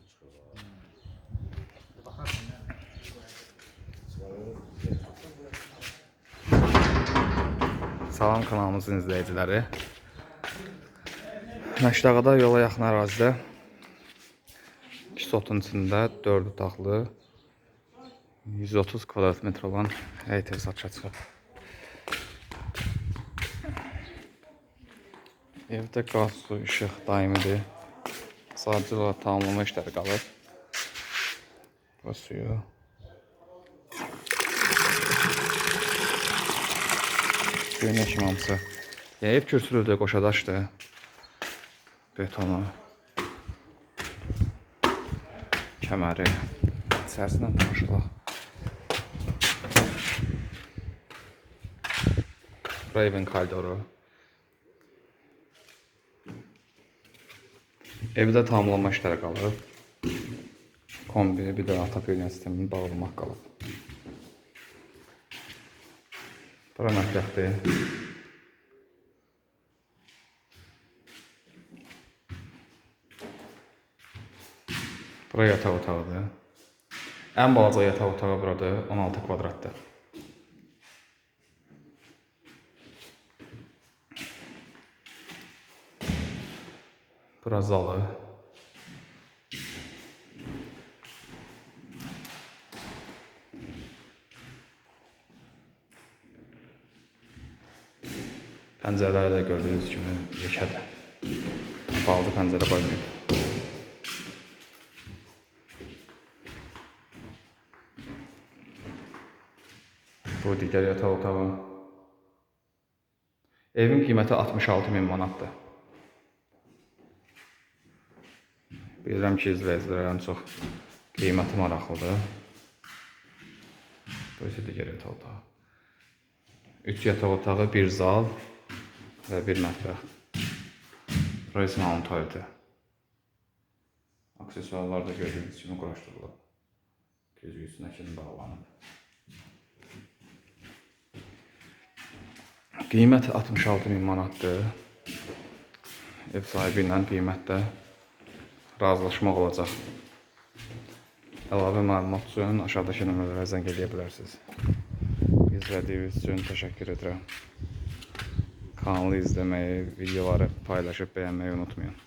zor ya. Salam kanalımızın izləyiciləri. Məşdağada yola yaxın ərazidə 2 sotun içində 4 otaqlı 130 kvadrat metr olan həyət ev satışa çıxıb. Evdə qaz, su, işıq daimidir. Sadece tamamlama işleri kalır. Basıyor. Güneşim hamısı. Yəni ev köçürüldü qoşa daşdı. Betona. Kəməri. İçərisindən tanışılaq. Raven koridoru. Evdə tamamlanma işləri qalıb. Kombi, bir də atapilyon sistemini bağlamaq qalıb. Bura mətbəxdir. Bura yataq otağıdır. Ən balaca yataq otağı buradır, 16 kvadratdır. Bura zalı. Pəncərələri də gördüyünüz kimi yekədir. Bağlı pəncərə qoymayıb. Bu digər yataq otağı. Evin qiyməti 66 min manatdır. Bilirəm ki, izləyicilərə ən çox qiyməti maraqlıdır. Bu isə digər otağı. 3 yataq otağı, bir zal və bir mətbəx. Burası hamam tualeti. Aksesuarlar da gördüyünüz kimi quraşdırılıb. Gözü üstünə kimi bağlanıb. Qiymət 66 min manatdır. Ev sahibi ilə qiymətdə razılaşmaq olacaq. Əlavə məlumat üçün aşağıdakı nömrələrə zəng edə bilərsiniz. İzlədiyiniz üçün təşəkkür edirəm. Kanalı izləməyi, videoları paylaşıb bəyənməyi unutmayın.